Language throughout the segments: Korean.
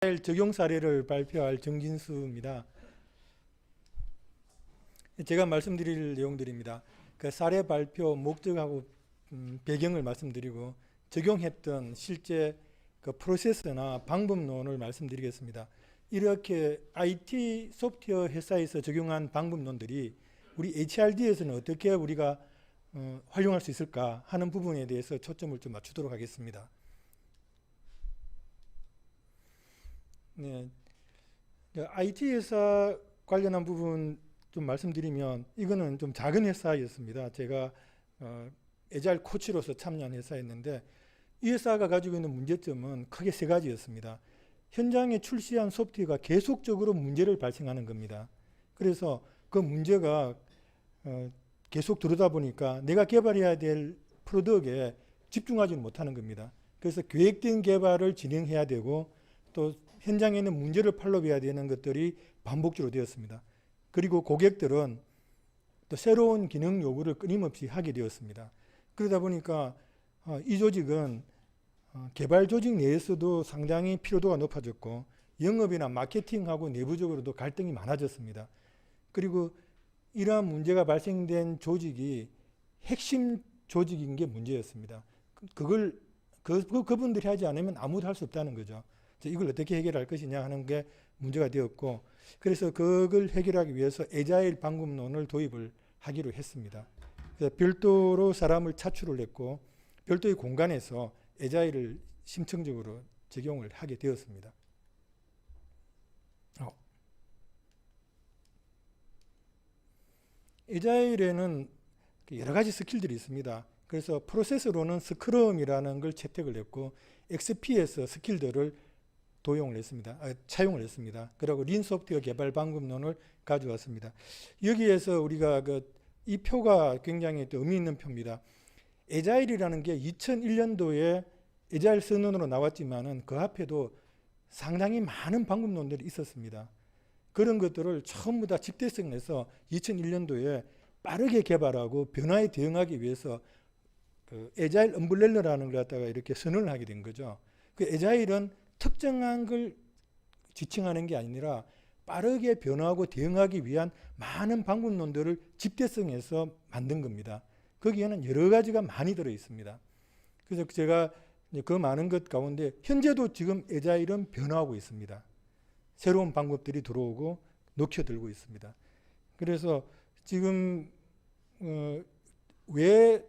에자일 적용 사례를 발표할 정진수입니다. 제가 말씀드릴 내용들입니다. 그 사례 발표 목적하고 음, 배경을 말씀드리고 적용했던 실제 그 프로세스나 방법론을 말씀드리겠습니다. 이렇게 IT 소프트웨어 회사에서 적용한 방법론들이 우리 HRD에서는 어떻게 우리가 어, 활용할 수 있을까 하는 부분에 대해서 초점을 좀 맞추도록 하겠습니다. 네, IT 회사 관련한 부분 좀 말씀드리면 이거는 좀 작은 회사였습니다. 제가 어, 에자일 코치로서 참여한 회사였는데 이 회사가 가지고 있는 문제점은 크게 세 가지였습니다. 현장에 출시한 소프트웨어가 계속적으로 문제를 발생하는 겁니다. 그래서 그 문제가 어, 계속 들어다 보니까 내가 개발해야 될 프로덕트에 집중하지 못하는 겁니다. 그래서 계획된 개발을 진행해야 되고 또 현장에 있는 문제를 팔로비해야 되는 것들이 반복적으로 되었습니다. 그리고 고객들은 또 새로운 기능 요구를 끊임없이 하게 되었습니다. 그러다 보니까 어, 이 조직은 어, 개발 조직 내에서도 상당히 피로도가 높아졌고 영업이나 마케팅하고 내부적으로도 갈등이 많아졌습니다. 그리고 이러한 문제가 발생된 조직이 핵심 조직인 게 문제였습니다. 그- 그걸 그, 그 그 분들이 하지 않으면 아무도 할 수 없다는 거죠. 이걸 어떻게 해결할 것이냐 하는 게 문제가 되었고 그래서 그걸 해결하기 위해서 에자일 방법론을 도입을 하기로 했습니다. 그래서 별도로 사람을 차출을 했고 별도의 공간에서 에자일을 심층적으로 적용을 하게 되었습니다. 어. 에자일에는 여러 가지 스킬들이 있습니다. 그래서 프로세스로는 스크럼이라는 걸 채택을 했고 XP에서 스킬들을 도용을 했습니다. 아, 차용을 했습니다. 그리고 린 소프트웨어 개발 방법론을 가져왔습니다. 여기에서 우리가 그 이 표가 굉장히 또 의미 있는 표입니다. 에자일이라는 게 2001년도에 에자일 선언으로 나왔지만은 그 앞에도 상당히 많은 방법론들이 있었습니다. 그런 것들을 전부 다 집대성해서 2001년도에 빠르게 개발하고 변화에 대응하기 위해서 그 에자일 엄블렐러라는 걸 갖다가 이렇게 선언을 하게 된 거죠. 그 에자일은 특정한 걸 지칭하는 게 아니라 빠르게 변화하고 대응하기 위한 많은 방법론들을 집대성해서 만든 겁니다. 거기에는 여러 가지가 많이 들어 있습니다. 그래서 제가 그 많은 것 가운데 현재도 지금 에자일은 변화하고 있습니다. 새로운 방법들이 들어오고 녹혀들고 있습니다. 그래서 지금 어, 왜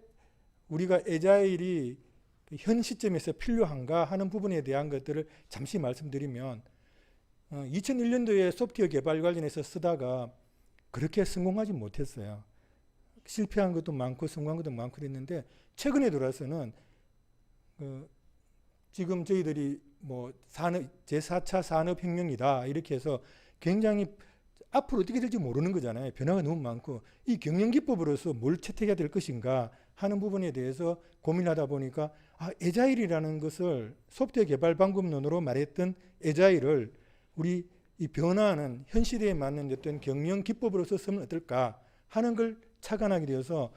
우리가 에자일이 현 시점에서 필요한가 하는 부분에 대한 것들을 잠시 말씀드리면 어, 2001년도에 소프트웨어 개발 관련해서 쓰다가 그렇게 성공하지 못했어요. 실패한 것도 많고 성공한 것도 많고 그랬는데 최근에 들어서는 어, 지금 저희들이 뭐 산업 제4차 산업혁명이다 이렇게 해서 굉장히 앞으로 어떻게 될지 모르는 거잖아요. 변화가 너무 많고 이 경영 기법으로서 뭘 채택해야 될 것인가 하는 부분에 대해서 고민하다 보니까 아, 에자일이라는 것을 소프트웨어 개발 방법론으로 말했던 에자일을 우리 이 변화하는 현 시대에 맞는 어떤 경영 기법으로서 쓰면 어떨까 하는 걸 착안하게 되어서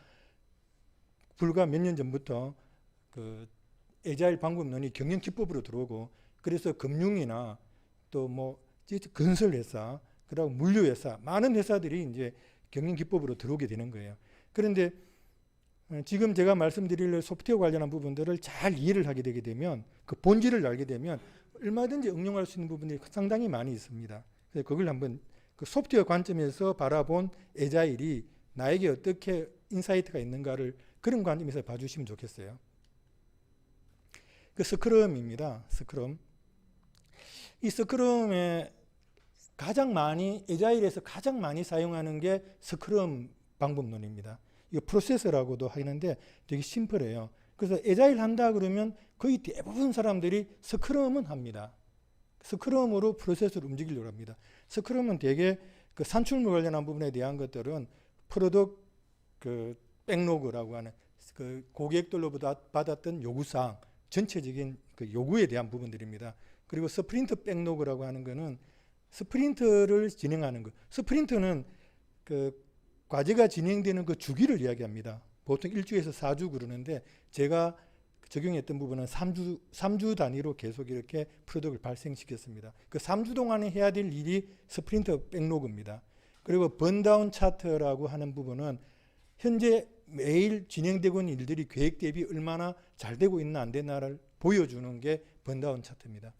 불과 몇 년 전부터 그 에자일 방법론이 경영 기법으로 들어오고 그래서 금융이나 또 뭐 건설 회사 그리고 물류 회사 많은 회사들이 이제 경영 기법으로 들어오게 되는 거예요. 그런데 어, 지금 제가 말씀드릴 소프트웨어 관련한 부분들을 잘 이해를 하게 되게 되면 그 본질을 알게 되면 얼마든지 응용할 수 있는 부분이 상당히 많이 있습니다. 그래서 그걸 한번 그 소프트웨어 관점에서 바라본 에자일이 나에게 어떻게 인사이트가 있는가를 그런 관점에서 봐주시면 좋겠어요. 그 스크럼입니다. 스크럼. 이 스크럼에 가장 많이 에자일에서 가장 많이 사용하는 게 스크럼 방법론입니다. 이거 프로세서라고도 하는데 되게 심플해요. 그래서 에자일 한다 그러면 거의 대부분 사람들이 스크럼은 합니다. 스크럼으로 프로세스를 움직이려고 합니다. 스크럼은 되게 그 산출물 관련한 부분에 대한 것들은 프로덕트 그 백로그라고 하는 그 고객들로부터 받았던 요구사항 전체적인 그 요구에 대한 부분들입니다. 그리고 스프린트 백로그라고 하는 거는 스프린트를 진행하는 것. 스프린트는 그 과제가 진행되는 그 주기를 이야기합니다. 보통 일주에서 4주 그러는데 제가 적용했던 부분은 3주, 3주 단위로 계속 이렇게 프로덕을 발생시켰습니다. 그 3주 동안에 해야 될 일이 스프린트 백로그입니다. 그리고 번다운 차트라고 하는 부분은 현재 매일 진행되고 있는 일들이 계획 대비 얼마나 잘 되고 있나 안 되나를 보여주는 게 번다운 차트입니다.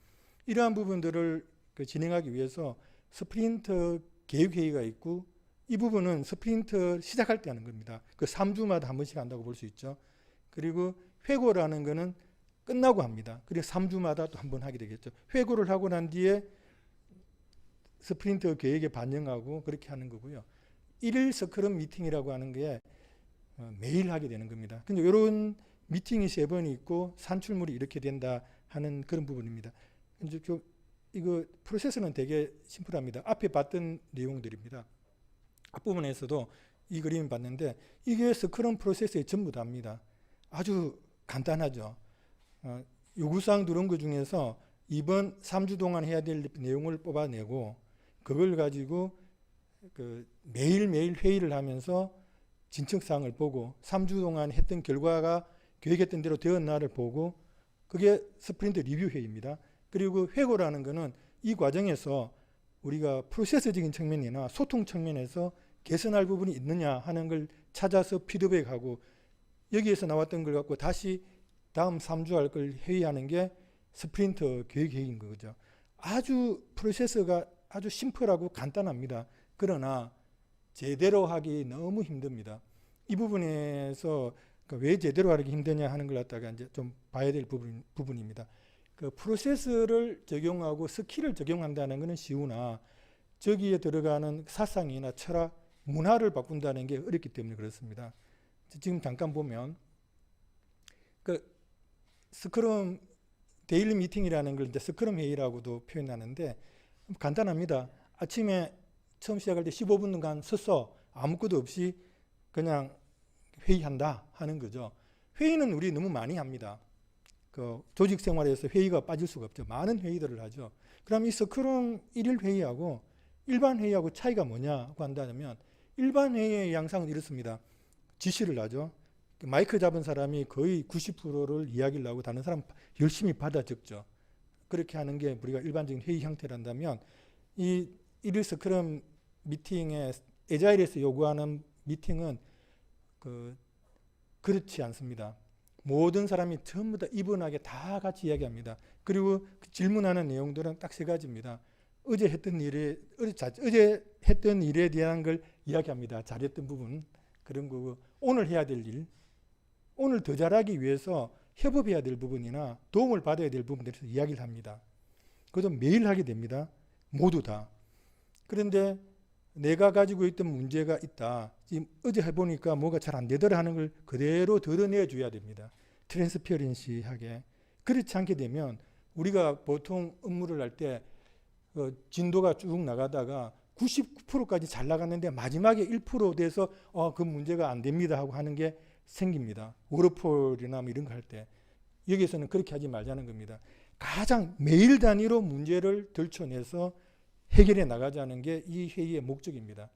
이러한 부분들을 그 진행하기 위해서 스프린트 계획 회의가 있고 이 부분은 스프린트 시작할 때 하는 겁니다. 그 3주마다 한 번씩 한다고 볼 수 있죠. 그리고 회고라는 거는 끝나고 합니다. 그리고 3주마다 또 한 번 하게 되겠죠. 회고를 하고 난 뒤에 스프린트 계획에 반영하고 그렇게 하는 거고요. 일일 스크럼 미팅이라고 하는 게 어, 매일 하게 되는 겁니다. 근데 이런 미팅이 세 번 있고 산출물이 이렇게 된다 하는 그런 부분입니다. 이제 좀 이거 프로세스는 되게 심플합니다. 앞에 봤던 내용들입니다. 앞부분에서도 이 그림 봤는데 이게 스크럼 프로세스의 전부 다입니다. 아주 간단하죠. 어, 요구사항 들어온 것 중에서 이번 3주 동안 해야 될 내용을 뽑아내고 그걸 가지고 그 매일매일 회의를 하면서 진척사항을 보고 3주 동안 했던 결과가 계획했던 대로 되었나를 보고 그게 스프린트 리뷰 회의입니다. 그리고 회고라는 거는 이 과정에서 우리가 프로세스적인 측면이나 소통 측면에서 개선할 부분이 있느냐 하는 걸 찾아서 피드백하고 여기에서 나왔던 걸 갖고 다시 다음 3주 할 걸 회의하는 게 스프린트 계획 회의인 거죠. 아주 프로세스가 아주 심플하고 간단합니다. 그러나 제대로 하기 너무 힘듭니다. 이 부분에서 그왜 제대로 하기 힘드냐 하는 걸 갖다가 이제 좀 봐야 될 부분, 부분입니다. 그 프로세스를 적용하고 스킬을 적용한다는 것은 쉬우나 저기에 들어가는 사상이나 철학, 문화를 바꾼다는 게 어렵기 때문에 그렇습니다. 지금 잠깐 보면 그 스크럼 데일리 미팅이라는 걸 이제 스크럼 회의라고도 표현하는데 간단합니다. 아침에 처음 시작할 때 15분간 서서 아무것도 없이 그냥 회의한다 하는 거죠. 회의는 우리 너무 많이 합니다. 그 조직 생활에서 회의가 빠질 수가 없죠. 많은 회의들을 하죠. 그럼 이 스크럼 일일 회의하고 일반 회의하고 차이가 뭐냐고 한다면 일반 회의의 양상은 이렇습니다. 지시를 하죠. 그 마이크 잡은 사람이 거의 90%를 이야기를 하고 다른 사람 열심히 받아 적죠. 그렇게 하는 게 우리가 일반적인 회의 형태란다면 이 일일 스크럼 미팅에 에자일에서 요구하는 미팅은 그 그렇지 않습니다. 모든 사람이 전부 다 이분하게 다 같이 이야기합니다. 그리고 그 질문하는 내용들은 딱 세 가지입니다. 어제 했던 일에 어제 했던 일에 대한 걸 이야기합니다. 잘했던 부분 그런 거고 오늘 해야 될 일, 오늘 더 잘하기 위해서 협업해야 될 부분이나 도움을 받아야 될 부분들에서 이야기를 합니다. 그것도 매일 하게 됩니다. 모두 다. 그런데 내가 가지고 있던 문제가 있다. 지금 어제 해보니까 뭐가 잘 안 되더라 하는 걸 그대로 드러내 줘야 됩니다. 트랜스퍼런시하게. 그렇지 않게 되면 우리가 보통 업무를 할때 어, 진도가 쭉 나가다가 99%까지 잘 나갔는데 마지막에 1% 돼서 어, 그 문제가 안 됩니다 하고 하는 게 생깁니다. 워터폴이나 뭐 이런 거 할 때. 여기에서는 그렇게 하지 말자는 겁니다. 가장 매일 단위로 문제를 들춰내서 해결해 나가자는 게 이 회의의 목적입니다.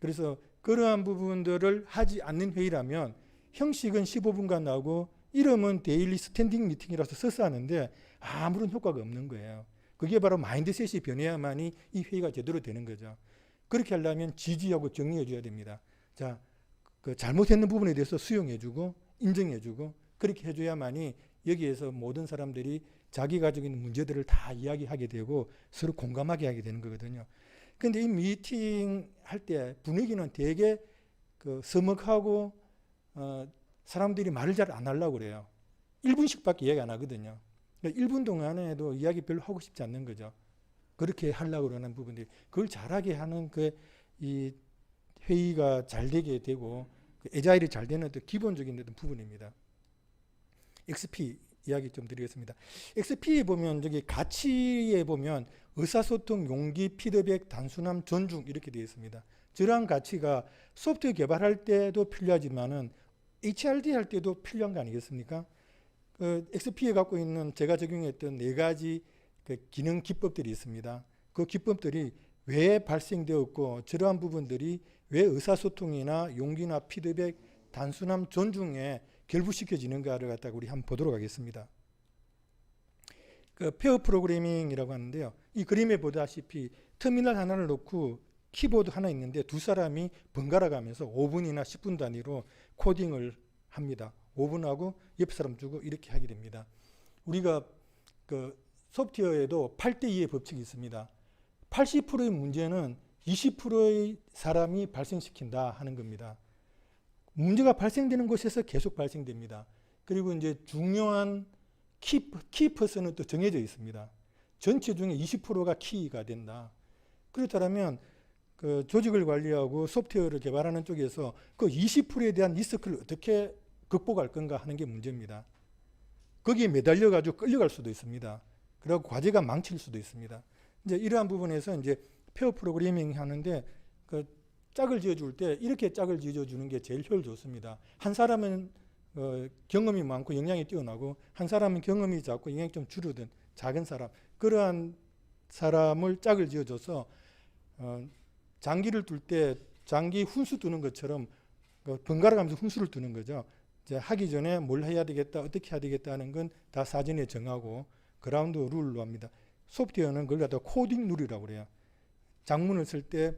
그래서 그러한 부분들을 하지 않는 회의라면 형식은 15분간 나오고 이름은 데일리 스탠딩 미팅이라서 써서 하는데 아무런 효과가 없는 거예요. 그게 바로 마인드셋이 변해야만이 이 회의가 제대로 되는 거죠. 그렇게 하려면 지지하고 정리해 줘야 됩니다. 자, 그 잘못했는 부분에 대해서 수용해 주고 인정해 주고 그렇게 해 줘야만이 여기에서 모든 사람들이 자기 가지고 문제들을 다 이야기하게 되고 서로 공감하게 하게 되는 거거든요. 근데 이 미팅 할 때 분위기는 되게 그 서먹하고 어, 사람들이 말을 잘 안 하려고 그래요. 1분씩밖에 이야기 안 하거든요. 1분 그러니까 동안에도 이야기 별로 하고 싶지 않는 거죠. 그렇게 하려고 그러는 부분들이 그걸 잘하게 하는 그 이 회의가 잘 되게 되고 그 에자일이 잘 되는 또 기본적인 부분입니다. XP 이야기 좀 드리겠습니다. XP에 보면 저기 가치에 보면 의사소통, 용기, 피드백, 단순함, 존중 이렇게 되어 있습니다. 저러한 가치가 소프트웨어 개발할 때도 필요하지만은 HRD 할 때도 필요한 거 아니겠습니까? 그 XP에 갖고 있는 제가 적용했던 네 가지 그 기능 기법들이 있습니다. 그 기법들이 왜 발생되었고 저러한 부분들이 왜 의사소통이나 용기나 피드백, 단순함, 존중에 결부시켜지는가를 갖다가 우리 한번 보도록 하겠습니다. 그 페어 프로그래밍이라고 하는데요. 이 그림에 보다시피 터미널 하나를 놓고 키보드 하나 있는데 두 사람이 번갈아 가면서 5분이나 10분 단위로 코딩을 합니다. 5분하고 옆 사람 주고 이렇게 하게 됩니다. 우리가 그 소프트웨어에도 8대 2의 법칙이 있습니다. 80%의 문제는 20%의 사람이 발생시킨다 하는 겁니다. 문제가 발생되는 곳에서 계속 발생됩니다. 그리고 이제 중요한 키, 키퍼슨은 또 정해져 있습니다. 전체 중에 20%가 키가 된다. 그렇다면 그 조직을 관리하고 소프트웨어를 개발하는 쪽에서 그 20%에 대한 리스크를 어떻게 극복할 건가 하는 게 문제입니다. 거기에 매달려 가지고 끌려갈 수도 있습니다. 그리고 과제가 망칠 수도 있습니다. 이제 이러한 부분에서 이제 페어 프로그래밍 하는데 그 짝을 지어줄 때 이렇게 짝을 지어주는 게 제일 효율 좋습니다. 한 사람은 어, 경험이 많고 역량이 뛰어나고 한 사람은 경험이 작고 역량이 좀 줄어든 작은 사람 그러한 사람을 짝을 지어줘서 어, 장기를 둘 때 장기 훈수 두는 것처럼 그 번갈아 가면서 훈수를 두는 거죠. 이제 하기 전에 뭘 해야 되겠다, 어떻게 해야 되겠다 하는 건 다 사전에 정하고 그라운드 룰로 합니다. 소프트웨어는 그걸 갖다 코딩 룰이라고 그래요. 장문을 쓸때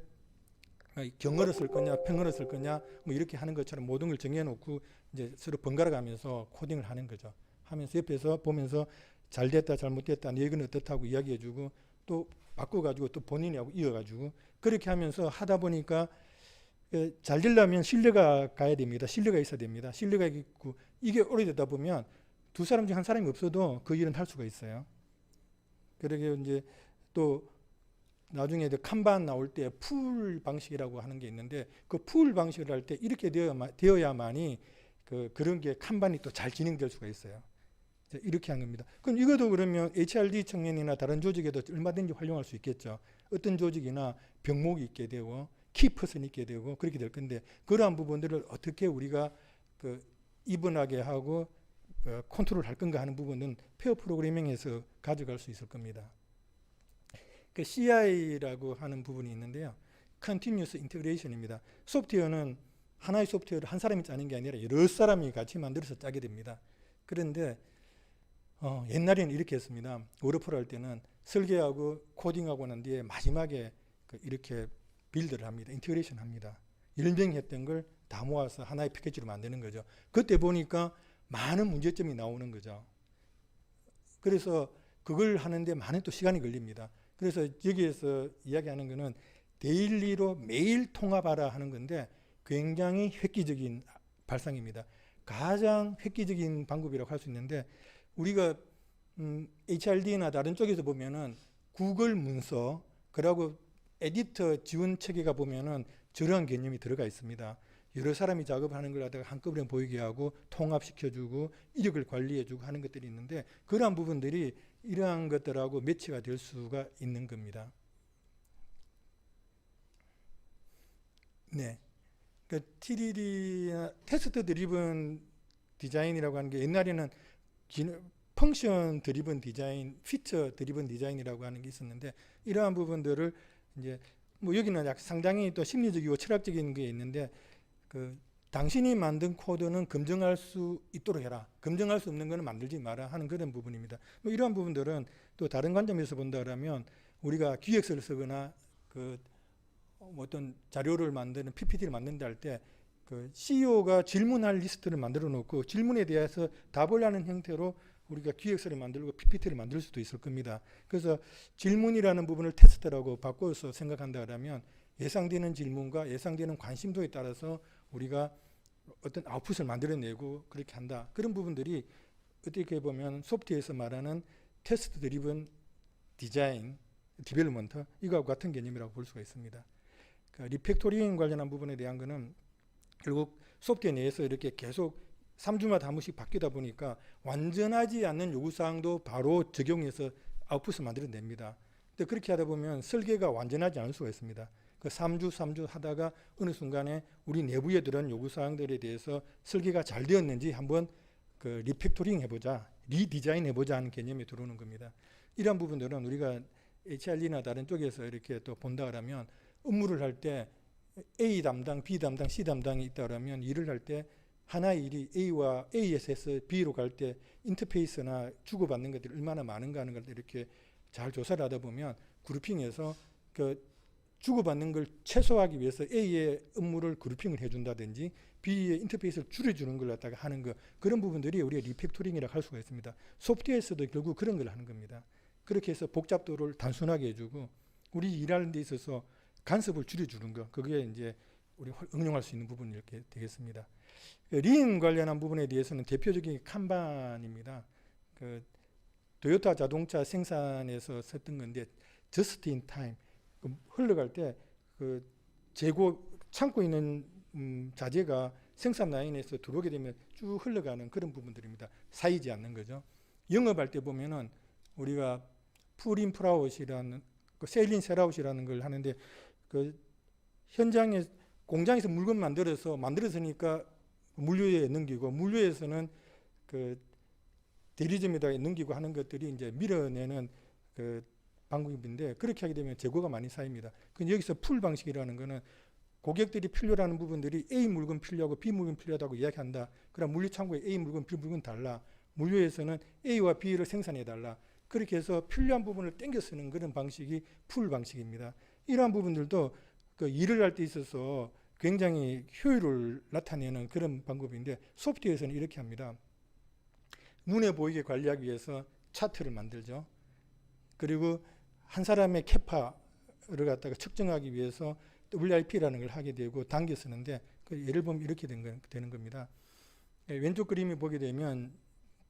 경어를 쓸 거냐, 평어를 쓸 거냐, 뭐 이렇게 하는 것처럼 모든 걸 정해놓고 이제 서로 번갈아 가면서 코딩을 하는 거죠. 하면서 옆에서 보면서 잘 됐다, 잘못됐다, 네 이건 어떻다고 이야기해주고 또 바꿔가지고 또 본인이 하고 이어가지고 그렇게 하면서 하다 보니까 그잘 되려면 신뢰가 가야 됩니다. 신뢰가 있어야 됩니다. 신뢰가 있고 이게 오래되다 보면 두 사람 중 한 사람이 없어도 그 일은 할 수가 있어요. 그러게 이제 또 나중에 이제 칸반 나올 때 풀 방식이라고 하는 게 있는데 그 풀 방식을 할 때 이렇게 되어야만, 되어야 만이 그 그런 게 칸반이 또 잘 진행될 수가 있어요. 이렇게 한 겁니다. 그럼 이것도 그러면 HRD 청년이나 다른 조직에도 얼마든지 활용할 수 있겠죠. 어떤 조직이나 병목이 있게 되고 키퍼슨이 있게 되고 그렇게 될 건데 그러한 부분들을 어떻게 우리가 그 이분하게 하고 어, 컨트롤 할 건가 하는 부분은 페어 프로그래밍에서 가져갈 수 있을 겁니다. 그 CI라고 하는 부분이 있는데요. Continuous Integration입니다. 소프트웨어는 하나의 소프트웨어를 한 사람이 짜는 게 아니라 여러 사람이 같이 만들어서 짜게 됩니다. 그런데 어, 옛날에는 이렇게 했습니다. 워터풀 할 때는 설계하고 코딩하고 난 뒤에 마지막에 그 이렇게 빌드를 합니다. 인테그레이션 합니다. 10명이 했던 걸 다 모아서 하나의 패키지로 만드는 거죠. 그때 보니까 많은 문제점이 나오는 거죠. 그래서 그걸 하는데 많은 또 시간이 걸립니다. 그래서 여기에서 이야기하는 거는 데일리로 매일 통합하라 하는 건데 굉장히 획기적인 발상입니다. 가장 획기적인 방법이라고 할 수 있는데 우리가 음, HRD나 다른 쪽에서 보면은 구글 문서 그리고 에디터 지원 체계가 보면은 저러한 개념이 들어가 있습니다. 여러 사람이 작업하는 걸 갖다가 한꺼번에 보이게 하고 통합시켜주고 이력을 관리해주고 하는 것들이 있는데 그러한 부분들이 이러한 것들하고 매치가 될 수가 있는 겁니다. 네. 그 TDD 테스트 드리븐 디자인이라고 하는 게 옛날에는 펑션 드리븐 디자인, 피처 드리븐 디자인이라고 하는 게 있었는데 이러한 부분들을 이제 뭐 여기는 약 상당히 또 심리적이고 철학적인 게 있는데 그 당신이 만든 코드는 검증할 수 있도록 해라. 검증할 수 없는 거는 만들지 마라 하는 그런 부분입니다. 뭐 이러한 부분들은 또 다른 관점에서 본다 그러면 우리가 기획서를 쓰거나 그 어떤 자료를 만드는 PPT를 만든다 할 때 그 CEO가 질문할 리스트를 만들어 놓고 질문에 대해서 답을 하는 형태로 우리가 기획서를 만들고 PPT를 만들 수도 있을 겁니다. 그래서 질문이라는 부분을 테스트라고 바꿔서 생각한다 그러면 예상되는 질문과 예상되는 관심도에 따라서 우리가 어떤 아웃풋을 만들어내고 그렇게 한다. 그런 부분들이 어떻게 보면 소프트웨어에서 말하는 테스트 드리븐 디자인, 디벨롭먼트 이거하고 같은 개념이라고 볼 수가 있습니다. 그러니까 리팩토링 관련한 부분에 대한 거는 결국 소프트웨어 내에서 이렇게 계속 3주마다 한 번씩 바뀌다 보니까 완전하지 않는 요구사항도 바로 적용해서 아웃풋을 만들어냅니다. 근데 그렇게 하다 보면 설계가 완전하지 않을 수가 있습니다. 그 3주, 3주 하다가 어느 순간에 우리 내부에 들은 요구 사항들에 대해서 설계가 잘 되었는지 한번 그 리팩토링 해보자, 리디자인 해보자 하는 개념이 들어오는 겁니다. 이러한 부분들은 우리가 HRD나 다른 쪽에서 이렇게 또 본다 그러면 업무를 할 때 A 담당, B 담당, C 담당이 있다 그러면 일을 할 때 하나의 일이 A와 A에서 B로 갈 때 인터페이스나 주고받는 것들이 얼마나 많은가 하는 걸 이렇게 잘 조사를 하다 보면 그룹핑에서 그 주고받는 걸 최소화하기 위해서 A의 업무를 그룹핑을 해준다든지 B의 인터페이스를 줄여주는 걸 갖다가 하는 거 그런 부분들이 우리가 리팩토링이라고 할 수가 있습니다. 소프트웨어에서도 결국 그런 걸 하는 겁니다. 그렇게 해서 복잡도를 단순하게 해주고 우리 일하는 데 있어서 간섭을 줄여주는 거 그게 이제 우리 응용할 수 있는 부분이 이렇게 되겠습니다. 린 관련한 부분에 대해서는 대표적인 게 칸반입니다. 그 도요타 자동차 생산에서 썼던 건데 in time 그 흘러갈 때 그 재고 창고 있는 음, 자재가 생산 라인에서 들어오게 되면 쭉 흘러가는 그런 부분들입니다. 사이지 않는 거죠. 영업할 때 보면은 우리가 풀인 프라웃이라는 그 세일인 셀아웃이라는 걸 하는데 그 현장에 공장에서 물건 만들어서 만들어서니까 물류에 넘기고 물류에서는 그 대리점에다 넘기고 하는 것들이 이제 밀어내는 그 방법인데 그렇게 하게 되면 재고가 많이 쌓입니다. 그 여기서 풀 방식이라는 거는 고객들이 필요로 부분들이 A 물건 필요하고 B 물건 필요하다고 이야기한다. 그럼 물류 창고에 A 물건, B 물건 달라. 물류에서는 A와 B를 생산해 달라. 그렇게 해서 필요한 부분을 땡겨 쓰는 그런 방식이 풀 방식입니다. 이러한 부분들도 그 일을 할 때 있어서 굉장히 효율을 나타내는 그런 방법인데 소프트웨어에서는 이렇게 합니다. 눈에 보이게 관리하기 위해서 차트를 만들죠. 그리고 한 사람의 캐파를 갖다가 측정하기 위해서 WIP라는 걸 하게 되고 당겨 쓰는데 그 예를 보면 이렇게 된 거, 되는 겁니다. 예, 왼쪽 그림이 보게 되면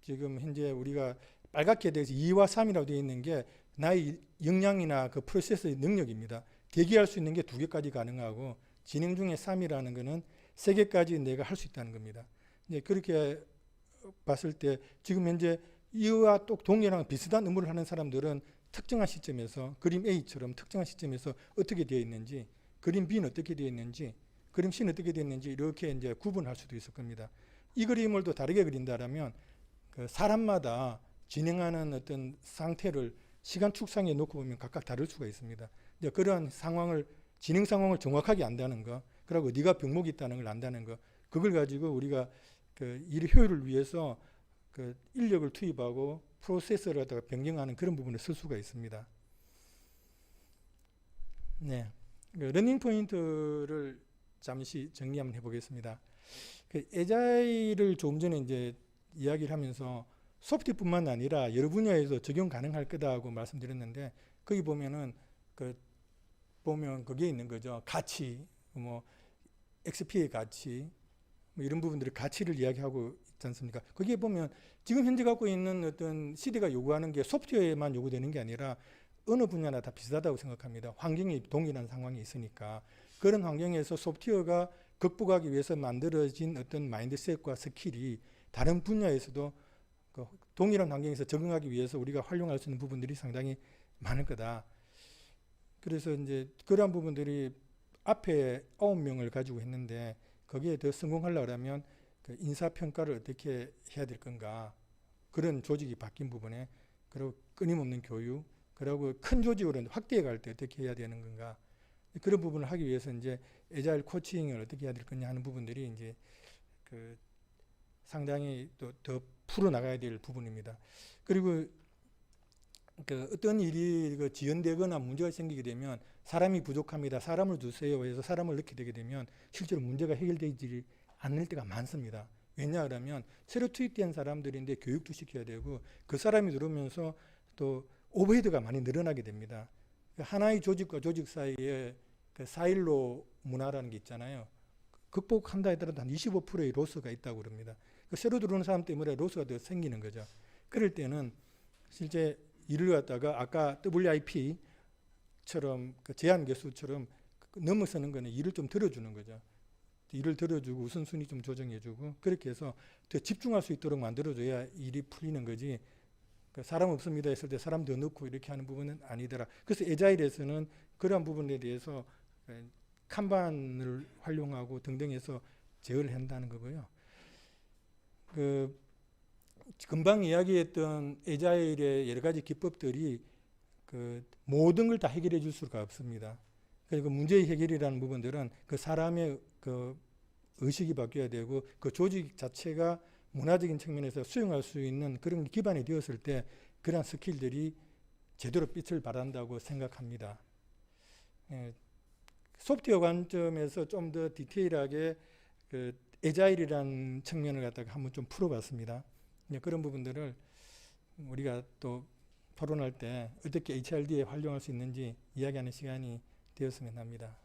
지금 현재 우리가 빨갛게 돼서 2와 3이라고 되어 있는 게 나의 역량이나 그 프로세스의 능력입니다. 대기할 수 있는 게 두 개까지 가능하고 진행 중에 3이라는 것은 세 개까지 내가 할 수 있다는 겁니다. 이제 그렇게 봤을 때 지금 현재 이와 또 동일한 비슷한 업무를 하는 사람들은 특정한 시점에서 그림 A처럼 특정한 시점에서 어떻게 되어 있는지 그림 B는 어떻게 되어 있는지 그림 C는 어떻게 되어 있는지 이렇게 이제 구분할 수도 있을 겁니다. 이 그림을 또 다르게 그린다라면 그 사람마다 진행하는 어떤 상태를 시간 축상에 놓고 보면 각각 다를 수가 있습니다. 이제 그러한 상황을 진행 상황을 정확하게 안다는 거, 그리고 네가 병목이 있다는 걸 안다는 거, 그걸 가지고 우리가 그 일 효율을 위해서 그 인력을 투입하고 프로세서를 변경하는 그런 부분을 쓸 수가 있습니다. 네, 그 러닝 포인트를 잠시 정리 한번 해보겠습니다. 그 에자일을 조금 전에 이제 이야기를 하면서 소프트뿐만 아니라 여러 분야에서 적용 가능할 거다고 말씀드렸는데 거기 보면은 그 보면 거기에 있는 거죠. 가치, 뭐 XP의 가치, 뭐 이런 부분들의 가치를 이야기하고 있지 않습니까? 거기에 보면 지금 현재 갖고 있는 어떤 시대가 요구하는 게 소프트웨어에만 요구되는 게 아니라 어느 분야나 다 비슷하다고 생각합니다. 환경이 동일한 상황이 있으니까 그런 환경에서 소프트웨어가 극복하기 위해서 만들어진 어떤 마인드셋과 스킬이 다른 분야에서도 그 동일한 환경에서 적응하기 위해서 우리가 활용할 수 있는 부분들이 상당히 많을 거다. 그래서 이제 그러한 부분들이 앞에 아홉 명을 가지고 했는데 거기에 더 성공하려면 그 인사 평가를 어떻게 해야 될 건가 그런 조직이 바뀐 부분에 그리고 끊임없는 교육 그리고 큰 조직으로 확대해 갈 때 어떻게 해야 되는 건가 그런 부분을 하기 위해서 이제 에자일 코칭을 어떻게 해야 될 거냐 하는 부분들이 이제 그 상당히 또 더 풀어 나가야 될 부분입니다. 그리고 그 어떤 일이 그 지연되거나 문제가 생기게 되면 사람이 부족합니다. 사람을 두세요. 해서 사람을 넣게 되게 되면 실제로 문제가 해결되지 않을 때가 많습니다. 왜냐 하면 새로 투입된 사람들인데 교육도 시켜야 되고 그 사람이 들어오면서 또 오버헤드가 많이 늘어나게 됩니다. 그 하나의 조직과 조직 사이에 그 사일로 문화라는 게 있잖아요. 극복한다 하더라도 한 25%의 로스가 있다고 그럽니다. 그 새로 들어오는 사람 때문에 로스가 더 생기는 거죠. 그럴 때는 실제 일을 갖다가 아까 WIP처럼 그 제한 개수처럼 넘어서는 거는 일을 좀 들어주는 거죠. 일을 들어주고 우선순위 좀 조정해주고 그렇게 해서 더 집중할 수 있도록 만들어줘야 일이 풀리는 거지. 그 사람 없습니다 했을 때 사람 더 넣고 이렇게 하는 부분은 아니더라. 그래서 에자일에서는 그러한 부분에 대해서 그 칸반을 활용하고 등등 해서 제어를 한다는 거고요. 그 금방 이야기했던 에자일의 여러 가지 기법들이 그 모든 걸 다 해결해 줄 수가 없습니다. 그리고 문제의 해결이라는 부분들은 그 사람의 그 의식이 바뀌어야 되고 그 조직 자체가 문화적인 측면에서 수용할 수 있는 그런 기반이 되었을 때 그러한 스킬들이 제대로 빛을 발한다고 생각합니다. 예, 소프트웨어 관점에서 좀 더 디테일하게 그 에자일이라는 측면을 갖다가 한번 좀 풀어봤습니다. 예, 그런 부분들을 우리가 또 토론할 때 어떻게 HRD에 활용할 수 있는지 이야기하는 시간이 되었으면 합니다.